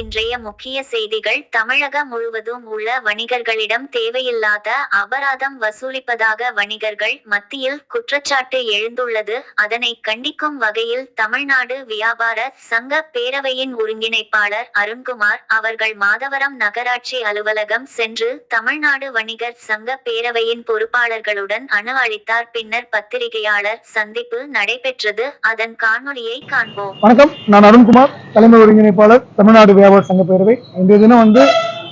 இன்றைய முக்கிய செய்திகள். தமிழக முழுவதும் உள்ள வணிகர்களிடம் தேவையில்லாத அபராதம் வசூலிப்பதாக வணிகர்கள் மத்தியில் குற்றச்சாட்டு எழுந்துள்ளது. அதனை கண்டிக்கும் வகையில் தமிழ்நாடு வியாபார சங்க பேரவையின் ஒருங்கிணைப்பாளர் அருண்குமார் அவர்கள் மாதவரம் நகராட்சி அலுவலகம் சென்று தமிழ்நாடு வணிகர் சங்க பேரவையின் பொறுப்பாளர்களுடன் அணு அளித்தார். பின்னர் பத்திரிகையாளர் சந்திப்பு நடைபெற்றது. அதன் காணொலியை காண்போம். வணக்கம். நான் அருண்குமார். தலைமை ஒருங்கிணைப்பாளர் தமிழ்நாடு வியாபார சங்க பேரவை. இன்றைய தினம் வந்து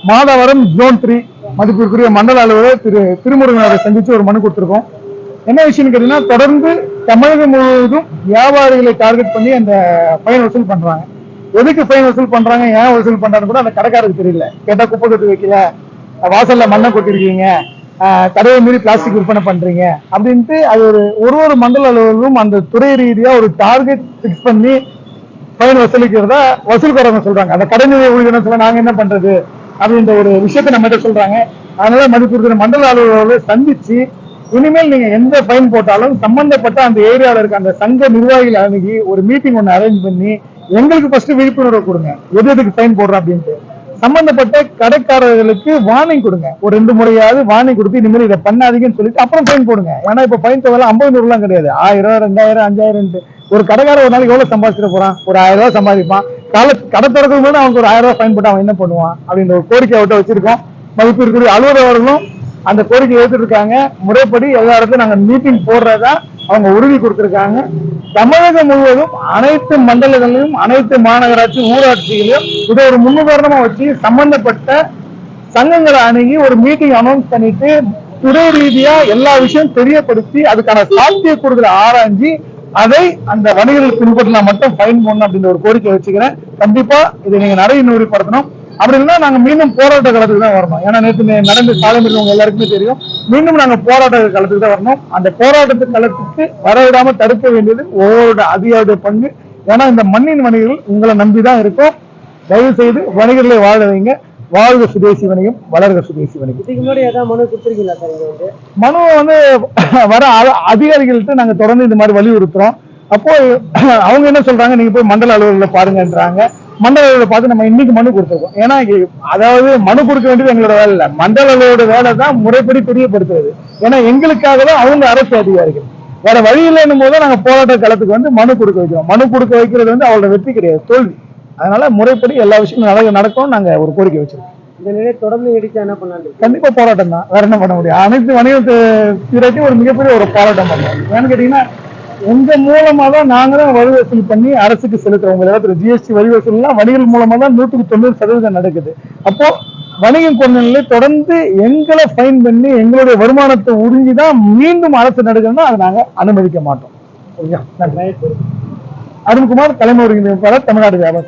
மாதவரம் ஜோன் த்ரீ மதிப்பிற்குரிய மண்டல அலுவலர் திரு திருமுருகனரை சந்தித்து ஒரு மனு கொடுத்துருக்கோம். என்ன விஷயம்னு கேட்டீங்கன்னா தொடர்ந்து தமிழகம் முழுவதும் வியாபாரிகளை டார்கெட் பண்ணி அந்த ஃபைன் வசூல் பண்றாங்க. எதுக்கு ஃபைன் வசூல் பண்றாங்க ஏன் வசூல் பண்றாங்கன்னு கூட அந்த கடைக்காரருக்கு தெரியல. கேட்டா குப்பை கட்டு வைக்கல வாசல்ல மண்ணை கொட்டிருக்கீங்க ஆஹ் கடையை மீறி பிளாஸ்டிக் விற்பனை பண்றீங்க அப்படின்ட்டு அது ஒரு ஒரு ஒரு மண்டல அலுவலரும் அந்த துறை ரீதியா ஒரு டார்கெட் ஃபிக்ஸ் பண்ணி ஃபைன் வசூலிக்கிறதா வசூல்காரங்க சொல்றாங்க. அந்த கடைநிலை ஊழியர் சொல்ல நாங்க என்ன பண்றது? அப்படின்ற ஒரு விஷயத்தை நம்ம கிட்ட சொல்றாங்க. அதனால மதிப்பிற்கிற மண்டல அலுவலர்களை சந்திச்சு இனிமேல் நீங்க எந்த ஃபைன் போட்டாலும் சம்பந்தப்பட்ட அந்த ஏரியாவில் இருக்க அந்த சங்க நிர்வாகிகள் அணுகி ஒரு மீட்டிங் ஒன்று அரேஞ்ச் பண்ணி எங்களுக்கு ஃபர்ஸ்ட் விழிப்புணர்வு கொடுங்க. எது எதுக்கு ஃபைன் போடுறோம் அப்படின்ட்டு. சம்பந்தப்பட்ட கடைக்காரர்களுக்கு வார்னிங் கொடுங்க. ஒரு ரெண்டு முறையாவது வார்னிங் கொடுத்து இனிமேல் இதை பண்ணாதீங்கன்னு சொல்லிட்டு அப்புறம் ஃபைன் போடுங்க. ஏன்னா இப்ப ஃபைன் தொகை ஐம்பது நூறுலாம் கிடையாது. ஆயிரம் ரெண்டாயிரம் அஞ்சாயிரம் ஒரு கடைக்காரர் ஒரு நாளைக்கு எவ்வளவு சம்பாதிச்சிட போறான்? ஒரு ஆயிரம் ரூபாய் சம்பாதிப்பான். கால கடை திறக்கும் போது அவனுக்கு ஒரு ஆயிரம் ரூபாய் ஃபைன் போட்டு அவன் என்ன பண்ணுவான்? அப்படின்ற ஒரு கோரிக்கை அவர்கிட்ட வச்சிருக்கோம். மதிப்பு இருக்கக்கூடிய அலுவலர்களும் அந்த கோரிக்கை எடுத்துட்டு இருக்காங்க. முறைப்படி எல்லா இடத்துலையும் நாங்க மீட்டிங் போடுறதா அவங்க உறுதி கொடுத்திருக்காங்க. தமிழகம் முழுவதும் அனைத்து மண்டலங்களிலும் அனைத்து மாநகராட்சி ஊராட்சிகளையும் இதை ஒரு முன்னுதாரணமா வச்சு சம்பந்தப்பட்ட சங்கங்களை அணுகி ஒரு மீட்டிங் அனௌன்ஸ் பண்ணிட்டு துறை ரீதியா எல்லா விஷயம் தெரியப்படுத்தி அதுக்கான சாத்திய கூறுகளை ஆராய்ஞ்சு அதை அந்த வணிகர்கள் பின்பற்றினா மட்டும் ஃபைன் போடணும் அப்படின்ற ஒரு கோரிக்கை வச்சுக்கிறேன். கண்டிப்பா இதை நீங்க நடைமுறைப்படுத்தணும் அப்படி இல்லைன்னா நாங்க மீண்டும் போராட்ட களத்துக்கு தான் வரணும். ஏன்னா நேற்று நடந்த சாலை உங்க எல்லாருக்குமே தெரியும். மீண்டும் நாங்க போராட்ட களத்துக்கு தான் வரணும். அந்த போராட்டத்து களத்துக்கு வர விடாம தடுக்க வேண்டியது ஒவ்வொரு அதிகாரிய பங்கு. ஏன்னா இந்த மண்ணின் வணிகர்கள் உங்களை நம்பி தான் இருக்கும். தயவு செய்து வணிகர்களை வாழ வைங்க. வாழ்க சுதேசி வணிகம் வளர்க சுதேசி வணிகம் இதுக்கு முன்னாடி ஏதாவது மனு கொடுத்துருக்கீங்களா சார் இங்க வந்து? மனு வந்து வர அ- அதிகாரிகள்ட்ட நாங்க தொடர்ந்து இந்த மாதிரி வலியுறுத்துறோம். அப்போ அவங்க என்ன சொல்றாங்க? நீங்க போய் மண்டல அலுவலர்களை பாருங்கன்றாங்க. மண்டல அலுவலர் பார்த்து நம்ம இன்னைக்கு மனு கொடுத்துருக்கோம். ஏன்னா அதாவது மனு கொடுக்க வேண்டியது எங்களோட வேலை இல்லை. மண்டல அலுவலரோட வேலை தான் முறைப்படி தெரியப்படுத்துறது. ஏன்னா எங்களுக்காக தான் அவங்க அரசு அதிகாரிகள். வேற வழி இல்லைன்னும் போது நாங்க போராட்ட களத்துக்கு வந்து மனு கொடுக்க வைக்கிறோம். மனு கொடுக்க வைக்கிறது வந்து அவரோட வெற்றி கிடையாது தோல்வி. அதனால முறைப்படி எல்லா விஷயமும் நடக்க நடக்கும் நாங்க ஒரு கோரிக்கை வச்சிருக்கோம். இந்த நிலையை தொடர்ந்து நீடிச்சா என்ன பண்ணாரு கண்டிப்பா போராட்டம் தான். வேற என்ன பண்ண முடியும்? அனைத்து வணிகத்து துறைக்கும் ஒரு மிகப்பெரிய ஒரு போராட்டம் பண்ணுவோம் ஏன்னு கேட்டீங்கன்னா உங்க மூலமா தான் நாங்க தான் வரி வசூல் பண்ணி அரசுக்கு செலுத்துறோம். உங்க இடத்துல ஜிஎஸ்டி வரி வசூல்லாம் வணிகர்கள் மூலமா தான் நூற்றுக்கு தொண்ணூறு சதவீதம் நடக்குது. அப்போ வணிகம் கொண்டநிலை தொடர்ந்து எங்களை ஃபைன் பண்ணி எங்களுடைய வருமானத்தை உறிஞ்சி தான் மீண்டும் அரசு நடக்கணும்னா அதை நாங்க அனுமதிக்க மாட்டோம். அருண்குமார் தலைமை ஒருங்கிணைப்பாளர் தமிழ்நாடு வியாபார